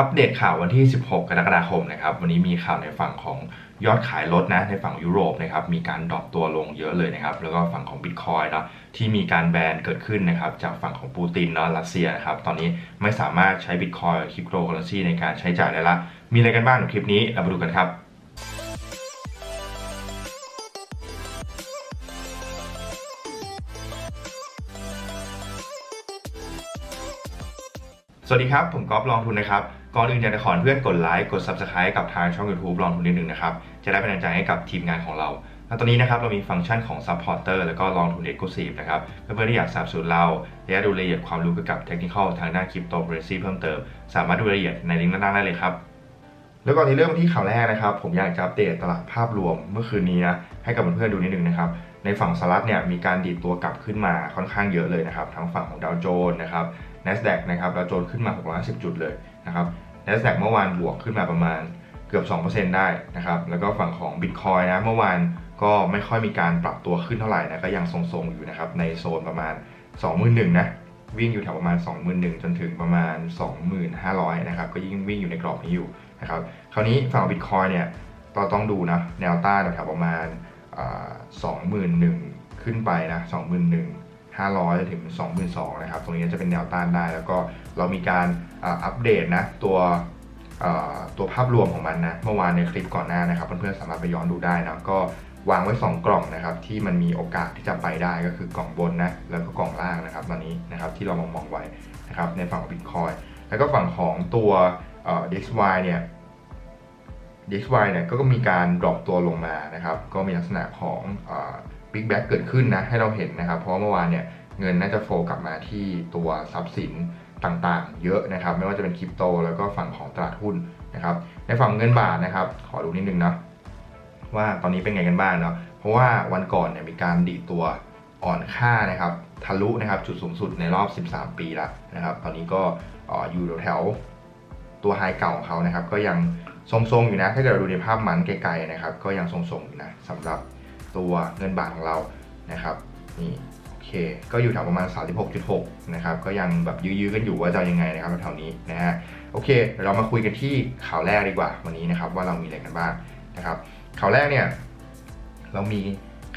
อัปเดตข่าววันที่ 16 กรกฎาคมนะครับ วันนี้มีข่าวในฝั่งของยอดขายรถนะ ในฝั่งยุโรปนะครับ มีการดรอปตัวลงเยอะเลยนะครับ แล้วก็ฝั่งของบิตคอยเนาะ ที่มีการแบนเกิดขึ้นนะครับ จากฝั่งของปูตินเนาะ รัสเซียนะครับ ตอนนี้ไม่สามารถใช้บิตคอยคริปโตเคอเรนซีในการใช้จ่ายได้ละ มีอะไรกันบ้างในคลิปนี้ เรามาดูกันครับสวัสดีครับ ผมก๊อฟลองทุนนะครับ ก่อนอื่นอยากจะขอเพื่อนกดไลค์กด Subscribe กับทางช่อง YouTube ลองทุนนิดนึงนะครับ จะได้เป็นกำลังใจให้กับทีมงานของเราแล้วตอนนี้นะครับเรามีฟังก์ชันของ Supporter แล้วก็ลองทุน Exclusive นะครับเพื่อนๆที่อยากสนับสนุนเราและดูรายละเอียดความรู้เกี่ยวกับเทคนิคทางด้านคริปโตเคอเรนซีเพิ่มเติม สามารถดูรายละเอียดในลิงก์ด้านล่างได้เลยครับ แล้วก่อนที่เริ่มที่ข่าวแรกนะครับ ผมอยากจะอัปเดตตลาดภาพรวมเมื่อคืนนี้นะให้กับเพื่อนๆดูนิดนึงนะครับในฝั่งสหรัฐเนี่ยมีการดีดตัวกลับขึ้นมาค่อนข้างเยอะเลยนะครับทั้งฝั่งของดาวโจนส์นะครับ NASDAQ นะครับดาวโจนส์ขึ้นมา 610 จุดเลยนะครับ NASDAQ เมื่อวานบวกขึ้นมาประมาณเกือบ 2%ได้นะครับแล้วก็ฝั่งของ Bitcoin นะเมื่อวานก็ไม่ค่อยมีการปรับตัวขึ้นเท่าไหร่นะก็ยังทรงๆอยู่นะครับในโซนประมาณ 21,000นะวิ่งอยู่แถวประมาณ 21,000 จนถึงประมาณ 25,000นะครับก็ยิ่งวิ่งอยู่ในกรอบนี้อยู่นะครับคราวนี้ฝั่ง Bitcoin เนี่ยเราต้องดูนะแนวต้านแถวประมาณสองหมื่นหนึ่งขึ้นไปนะสองหมื่นหนึ่งห้าร้อยถึงสองหมื่นสองนะครับ ตรงนี้จะเป็นแนวต้านได้ แล้วก็เรามีการ อัปเดตนะตัวตัวภาพรวมของมันนะเมื่อวานในคลิปก่อนหน้านะครับเพื่อนๆสามารถไปย้อนดูได้นะก็วางไว้ 2 กล่องนะครับที่มันมีโอกาสที่จะไปได้ก็คือกล่องบนนะแล้วก็กล่องล่างนะครับตอนนี้นะครับที่เรามองมองไว้นะครับในฝั่งของ Bitcoin แล้วก็ฝั่งของตัว DXY เนี่ย DXY เนี่ยก็มีการดรอปตัวลงมานะครับก็มีลักษณะของบิ๊กแบ็กเกิดขึ้นนะให้เราเห็นนะครับเพราะเมื่อวานเนี่ยเงินน่าจะโฟกลับมาที่ตัวทรัพย์สิน ต่างๆ เยอะนะครับ ไม่ว่าจะเป็นคริปโต แล้วก็ฝั่งของตลาดหุ้นนะครับ ในฝั่งเงินบาทนะครับ ขอดูนิดนึงนะว่าตอนนี้เป็นไงกันบ้างเนาะ เพราะว่าวันก่อนเนี่ยมีการดีตัวอ่อนค่านะครับ ทะลุนะครับจุดสูงสุดในรอบ 13 ปีแล้วนะครับ ตอนนี้ก็ออยู่แถวตัวไฮเก่าของเขานะครับ ก็ยังทรงๆอยู่นะ ถ้าเกิดเราดูในภาพมันไกลๆนะครับ ก็ยังทรงๆอยู่นะสำหรับตัวเงินบาทของเรานะครับ นี่ เค ก็อยู่แถวประมาณ 36.6 นะครับ ก็ยังแบบยื้อๆกันอยู่ว่าจะยังไงนะครับแถวนี้นะฮะ โอเคเดี๋ยวเรามาคุยกันที่ข่าวแรกดีกว่าวันนี้นะครับ ว่าเรามีอะไรกันบ้างนะครับ ข่าวแรกเนี่ย เรามี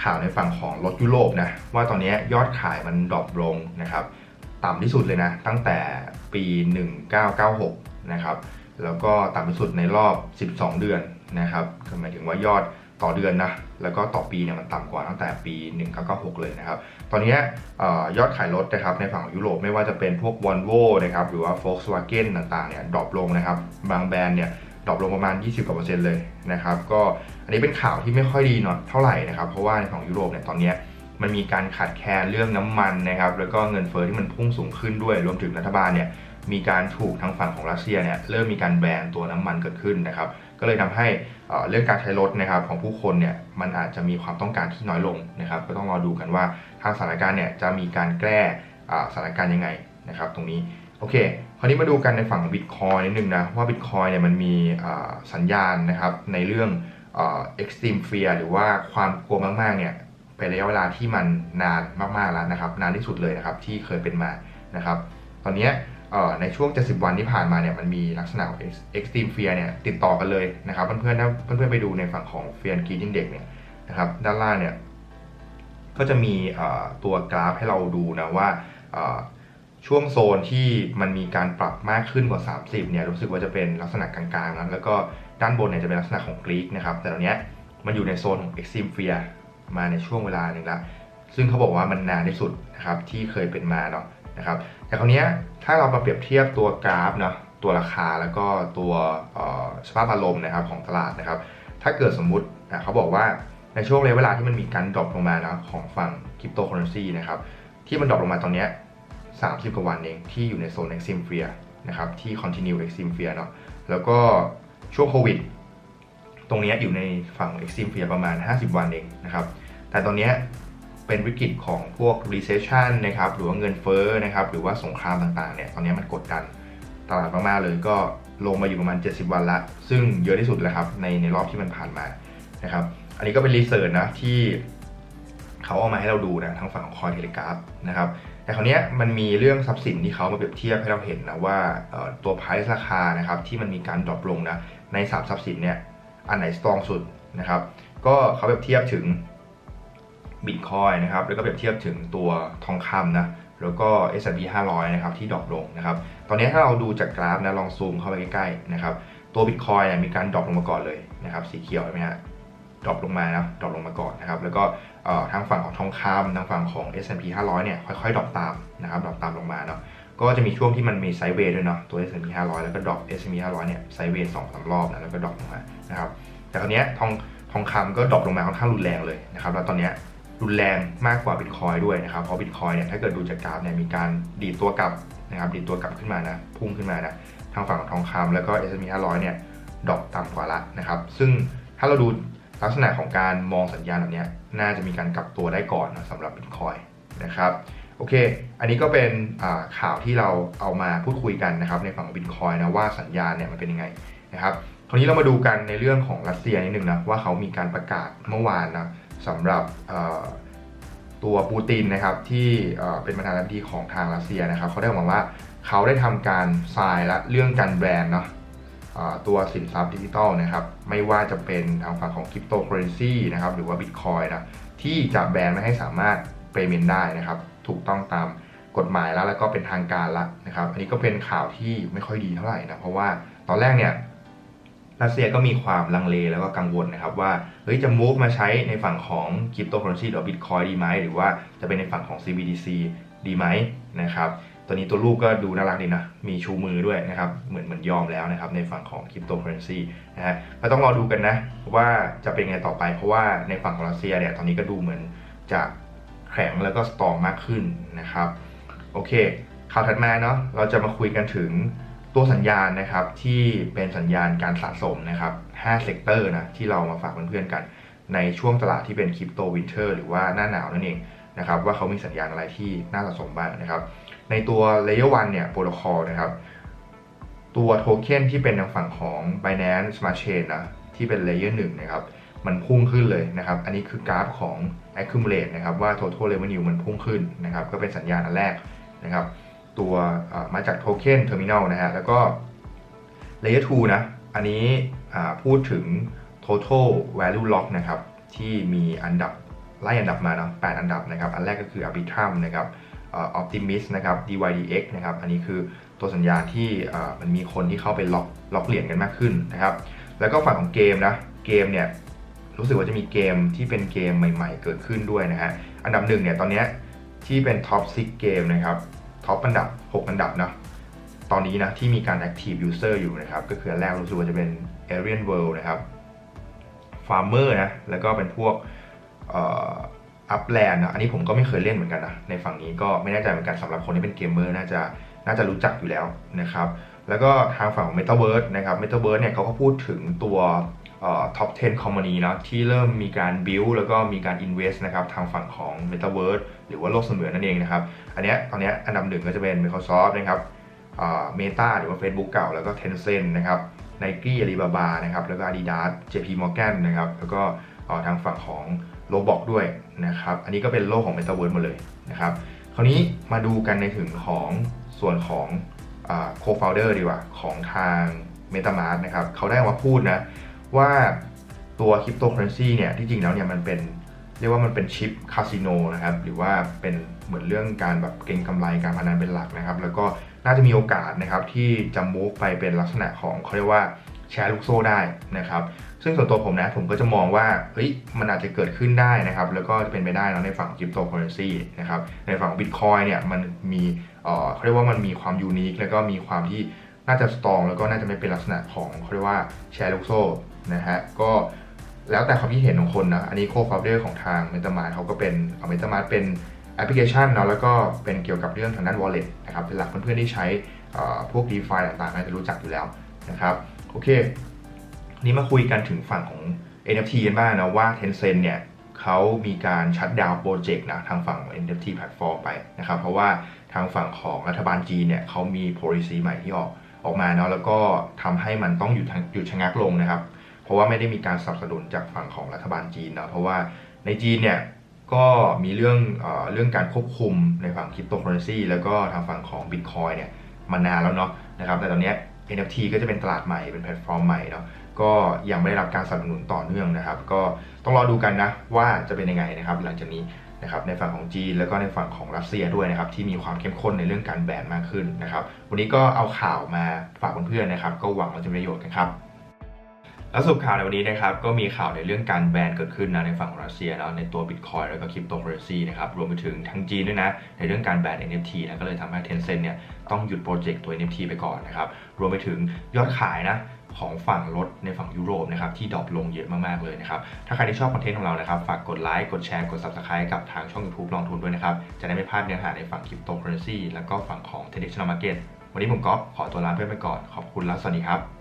ข่าวในฝั่งของรถยุโรปนะ ว่าตอนนี้ยอดขายมันดรอปลงนะครับ ต่ำที่สุดเลยนะ ตั้งแต่ปี 1996 นะครับ แล้วก็ต่ำที่สุดในรอบ 12 เดือนนะครับหมายถึงว่ายอด ต่อเดือนนะแล้วก็ต่อปีเนี่ยมันต่ำกว่าตั้งแต่ปี 1996 เลยนะครับ ตอนนี้อยอดขายรถนะครับในฝั่งของยุโรปไม่ว่าจะเป็นพวก Volvo นะครับหรือว่า Volkswagen ต่างๆเนี่ยดรอปลงนะครับ บางแบรนด์เนี่ยดรอปลงประมาณ 20กว่าเปอร์เซ็นต์เลยนะครับก็อันนี้เป็นข่าวที่ไม่ค่อยดีเนาะเท่าไหร่นะครับ เพราะว่าในฝั่งยุโรปเนี่ยตอนนี้มันมีการขาดแคลนเรื่องน้ำมันนะครับแล้วก็เงินเฟ้อที่มันพุ่งสูงขึ้นด้วย รวมถึงรัฐบาลเนี่ยมีการถูกทางฝั่งของรัสเซียเนี่ยเริ่มมีการแบนตัวน้ำมันเกิดขึ้นนะครับ ก็เลยทำให้เรื่องการใช้รถนะครับของผู้คนเนี่ยมันอาจจะมีความต้องการที่น้อยลงนะครับ ก็ต้องรอดูกันว่าทางสถานการณ์เนี่ยจะมีการแก้สถานการณ์ยังไงนะครับ ตรงนี้โอเค คราวนี้มาดูกันในฝั่งบิตคอยนิดนึงนะว่าบิตคอยเนี่ยมันมีสัญญาณนะครับในเรื่องเอ่อ extreme fear หรือว่าความกลัวมากๆเนี่ยเป็นระยะเวลาที่มันนานมากๆแล้วนะครับ นานที่สุดเลยนะครับที่เคยเป็นมานะครับ ตอนนี้ ในช่วง 70 วันที่ผ่านมาเนี่ยมันมีลักษณะของ extreme fear เนี่ยติดต่อกันเลยนะครับ เพื่อนๆถ้าเพื่อนๆไปดูในฝั่งของ fear and greed index เนี่ยนะครับด้านล่างเนี่ยก็จะมีตัวกราฟให้เราดูนะว่าช่วงโซนที่มันมีการปรับมากขึ้นกว่า 30เนี่ยรู้สึกว่าจะเป็นลักษณะกลางๆนะแล้วก็ด้านบนเนี่ยจะเป็นลักษณะของกรีกนะครับแต่ตอนเนี้ยมันอยู่ในโซนของ extreme fear มาในช่วงเวลาหนึ่งละซึ่งเขาบอกว่ามันนานที่สุดนะครับที่เคยเป็นมาเนาะ นะครับแต่คราวนี้ถ้าเรามาเปรียบเทียบตัวกราฟเนาะตัวราคาแล้วก็ตัวสภาพอารมณ์นะครับของตลาดนะครับ ถ้าเกิดสมมุติเขาบอกว่าในช่วงระยะเวลาที่มันมีการดรอปลงมานะของฝั่งคริปโตเคอเรนซีนะครับที่มันดรอปลงมาตอนนี้ย30 กว่าวันเองที่อยู่ในโซน extreme fear นะครับที่ continue extreme fear เนาะแล้วก็ช่วงโควิด ตรงนี้อยู่ในฝั่ง extreme fear ประมาณ 50 วันเองนะครับแต่ตอนนี้ เป็นวิกฤตของพวก recession นะครับหรือว่าเงินเฟ้อนะครับหรือว่าสงครามต่างๆเนี่ยตอนนี้มันกดดันตลาดมากๆเลยก็ลงมาอยู่ประมาณ 70 วันละ ซึ่งเยอะที่สุดแล้วครับในในรอบที่มันผ่านมานะครับอันนี้ก็เป็นรีเสิร์ชนะที่เขาเอามาให้เราดูนะทางฝั่งของ Cointelegraph นะครับแต่คราวนี้มันมีเรื่องทรัพย์สินที่เขามาเปรียบเทียบให้เราเห็นนะว่าตัว price ราคานะครับที่มันมีการดรอปลงนะในสามทรัพย์สินเนี่ยอันไหน strong สุดนะครับก็เขาเปรียบเทียบถึง บิตคอยนะครับแล้วก็เปรียบเทียบถึงตัวทองคำนะแล้วก็ S&P 500 นะครับที่ดรอปลงนะครับตอนนี้ถ้าเราดูจากกราฟนะลองซูมเข้าไปใกล้ๆนะครับตัวบิตคอยเนี่ยมีการดรอปลงมาก่อนเลยนะครับสีเขียวเห็นไหมฮะดรอปลงมานะดรอปลงมาก่อนนะครับแล้วก็ทางฝั่งของทองคำทางฝั่งของ S&P 500 เนี่ยค่อยๆดรอปตามนะครับดรอปตามลงมาเนาะก็จะมีช่วงที่มันมีไซด์เวย์ด้วยเนาะตัว S&P 500 แล้วก็ดรอป S&P 500 เนี่ยไซด์เวย์สองสารอบนะแล้วก็ดรอปลงมานะครับแต่คราวเนี้ยทองทองคำก็ดรอปลงมาค่อนข้างรุนแรงเลยนะครับแล้วตอนเนี้ย รุนแรงมากกว่าบิตคอยด้วยนะครับ เพราะบิตคอยเนี่ยถ้าเกิดดูจากกราฟเนี่ยมีการดีดตัวกลับนะครับดีดตัวกลับขึ้นมานะ พุ่งขึ้นมานะทางฝั่งของทองคำแล้วก็ S&P 500 เนี่ยดอปต่ำกว่าละนะครับ ซึ่งถ้าเราดูลักษณะของการมองสัญญาณแบบนี้น่าจะมีการกลับตัวได้ก่อนนะสำหรับบิตคอยนะครับโอเค อันนี้ก็เป็นข่าวที่เราเอามาพูดคุยกันนะครับในฝั่งของบิตคอยนะว่าสัญญาณเนี่ยมันเป็นยังไงนะครับคราวนี้เรามาดูกันในเรื่องของรัสเซียนิดนึงนะว่าเขามีการประกาศเมื่อวานนะ สำหรับตัวปูตินนะครับที่เป็นประธานาธิบดีของทางรัสเซียนะครับเขาได้ออกว่าเขาได้ทำการทรายและเรื่องการแบรนด์เนาะตัวสินทรัพย์ดิจิตอลนะครับไม่ว่าจะเป็นทางฝั่งของคริปโตเคอเรนซีนะครับหรือว่าบิตคอยนะที่จะแบนไม่ให้สามารถเปย์เมนได้นะครับถูกต้องตามกฎหมายแล้วแล้วก็เป็นทางการละนะครับ อันนี้ก็เป็นข่าวที่ไม่ค่อยดีเท่าไหร่นะเพราะว่าตอนแรกเนี่ย รัสเซียก็มีความลังเลแล้วก็กังวลนะครับว่าเฮ้ยจะ move มาใช้ในฝั่งของคริปโตเคอเรนซีหรือบิตคอยดีไหมหรือว่าจะเป็นในฝั่งของ CBDC ดีไหมนะครับตัวนี้ตัวลูกก็ดูน่ารักดีนะ มีชูมือด้วยนะครับ เหมือนเหมือนยอมแล้วนะครับในฝั่งของคริปโตเคอเรนซีนะฮะก็ต้องรอดูกันนะว่าจะเป็นไงต่อไป เพราะว่าในฝั่งของรัสเซียเนี่ยตอนนี้ก็ดูเหมือนจะแข็งแล้วก็สตรองมากขึ้นนะครับ โอเคข่าวถัดมาเนาะเราจะมาคุยกันถึง ตัวสัญญาณนะครับที่เป็นสัญญาณการสะสมนะครับ5เซกเตอร์นะที่เรามาฝากเพื่อนๆกัน ในช่วงตลาดที่เป็นคริปโตวินเทอร์หรือว่าหน้าหนาวนั่นเองนะครับว่าเขามีสัญญาณอะไรที่น่าสะสมบ้างนะครับในตัว Layer 1เนี่ยโปรโตคอลนะครับตัวโทเค็นที่เป็นทางฝั่งของ Binance Smart Chain นะที่เป็น Layer 1นะครับมันพุ่งขึ้นเลยนะครับ อันนี้คือกราฟของ accumulate นะครับว่า total revenue มันพุ่งขึ้นนะครับ ก็เป็นสัญญาณอันแรกนะครับ ตัวมาจากโทเค็นเทอร์มิน l นะฮะ แล้วก็ Layer 2 นะ อันนี้พูดถึง total value lock นะครับ ที่มีอันดับไล่อันดับมาเนาะ8อันดับนะครับ อันแรกก็คือ Arbitrum นะครับ Optimist นะครับ DYDX นะครับ อันนี้คือตัวสัญญาณที่มันมีคนที่เข้าไปล็อกล็อกเหรียญกันมากขึ้นนะครับ แล้วก็ฝั่งของเกมนะ เกมเนี่ยรู้สึกว่าจะมีเกมที่เป็นเกมใหม่ ๆ เกิดขึ้นด้วยนะฮะ อันดับหนึ่งเนี่ยตอนนี้ที่เป็น Top 6เกมนะครับ ท็อปอันดับ 6 อันดับนะตอนนี้นะที่มีการ Active User อยู่นะครับ ก็คือแรกรู้สึกว่าจะเป็น Alien World นะครับ Farmer นะ แล้วก็เป็นพวกอ่อ Upland นะ อันนี้ผมก็ไม่เคยเล่นเหมือนกันนะ ในฝั่งนี้ก็ไม่แน่ใจเหมือนกันสำหรับคนที่เป็นเกมเมอร์น่าจะน่าจะรู้จักอยู่แล้วนะครับ แล้วก็ทางฝั่งของ Metaverse นะครับ Metaverse เนี่ยเขาก็พูดถึงตัว เอ่อ top 10 company นะที่เริ่มมีการ build แล้วก็มีการ invest นะครับทางฝั่งของ Metaverse หรือว่าโลกเสมือนนั่นเองนะครับ อันเนี้ยตอนเนี้ยอันดับหนึ่งก็จะเป็น Microsoft นะครับเมตาหรือว่า Facebook เก่าแล้วก็ Tencent นะครับ Nike Alibaba นะครับแล้วก็ Adidas JP Morgan นะครับแล้วก็ทางฝั่งของ Roblox ด้วยนะครับ อันนี้ก็เป็นโลกของ Metaverse หมดเลยนะครับ คราวนี้มาดูกันในถึงของส่วนของอ่า co-founder ดีกว่า ของทาง MetaMask นะครับเขาได้ออกมาพูดนะ ว่าตัวคริปโตเคอเรนซีเนี่ยที่จริงแล้วเนี่ยมันเป็นเรียกว่ามันเป็นชิปคาสิโนนะครับหรือว่าเป็นเหมือนเรื่องการแบบเก็งกำไรการพนันเป็นหลักนะครับ แล้วก็น่าจะมีโอกาสนะครับที่จะมูฟไปเป็นลักษณะของเขาเรียกว่าแชร์ลูกโซ่ได้นะครับ ซึ่งส่วนตัวผมนะผมก็จะมองว่าเฮ้ยมันอาจจะเกิดขึ้นได้นะครับ แล้วก็จะเป็นไปได้นะในฝั่งคริปโตเคอเรนซีนะครับในฝั่งบิตคอยเนี่ยมันมีเออเขาเรียกว่ามันมีความยูนิคแล้วก็มีความที่น่าจะสตรองแล้วก็น่าจะไม่เป็นลักษณะของเขาเรียกว่าแชร์ลูกโซ่ นะฮะก็แล้วแต่ความคิดเห็นของคนนะอันนี้โคฟาวเดอร์ของทาง MetaMask เขาก็เป็นเอา MetaMask เป็นแอปพลิเคชันเนาะแล้วก็เป็นเกี่ยวกับเรื่องทางด้าน wallet นะครับเป็นหลักเพื่อนๆที่ใช้พวก DeFi ต่างๆน่าจะรู้จักอยู่แล้วนะครับโอเค นี้มาคุยกันถึงฝั่งของ NFT กันบ้างนะว่า Tencent เนี่ยเขามีการชัดดาวโปรเจกต์นะทางฝั่ง NFT platform ไปนะครับเพราะว่าทางฝั่งของรัฐบาลจีนเนี่ยเขามี policy ใหม่ที่ออกออกมาเนาะแล้วก็ทำให้มันต้องหยุดหยุดชะงักลงนะครับ ราะว่าไม่ได้มีการสนับสนุนจากฝั่งของรัฐบาลจีนเนาะเพราะว่าในจีนเนี่ยก็มีเรื่องเอเรื่องการควบคุมในฝั่งคริปโตเคอเรนซีแล้วก็ทางฝั่งของ Bitcoin เนี่ยมานานแล้วเนาะนะครับแต่ตอนนี้ NFT ก็จะเป็นตลาดใหม่เป็นแพลตฟอร์มใหม่เนาะก็ยังไม่ได้รับการสนับสนุนต่อเนื่องนะครับ ก็ต้องรอดูกันนะว่าจะเป็นยังไงนะครับ หลังจากนี้นะครับในฝั่งของจีนแล้วก็ในฝั่งของรัสเซียด้วยนะครับ ที่มีความเข้มข้นในเรื่องการแบนมากขึ้นนะครับ วันนี้ก็เอาข่าวมาฝากเพื่อนๆนะครับ ก็หวังว่าจะมีประโยชน์กันครับ แล้วสรุปข่าวในวันนี้นะครับก็มีข่าวในเรื่องการแบนเกิดขึ้นนะในฝั่งรัสเซียเนาะในตัว Bitcoin แล้วก็คริปโตเคอเรนซีนะครับรวมไปถึงทั้งจีนด้วยนะในเรื่องการแบน NFT นะก็เลยทำให้ Tencent เนี่ยต้องหยุดโปรเจกต์ตัว NFT ไปก่อนนะครับรวมไปถึงยอดขายนะของฝั่งรถในฝั่งยุโรปนะครับที่ดรอปลงเยอะมากๆเลยนะครับถ้าใครที่ชอบคอนเทนต์ของเรานะครับฝากกดไลค์กดแชร์กด Subscribe กับทางช่อง YouTube ลองทุนด้วยนะครับจะได้ไม่พลาดเนื้อหาในฝั่งคริปโตเคอเรนซีแล้วก็ฝั่งของ Traditional Market วันนี้ผมก๊อฟขอตัวลาเพื่อนไปก่อนขอบคุณและสวัสดีครับ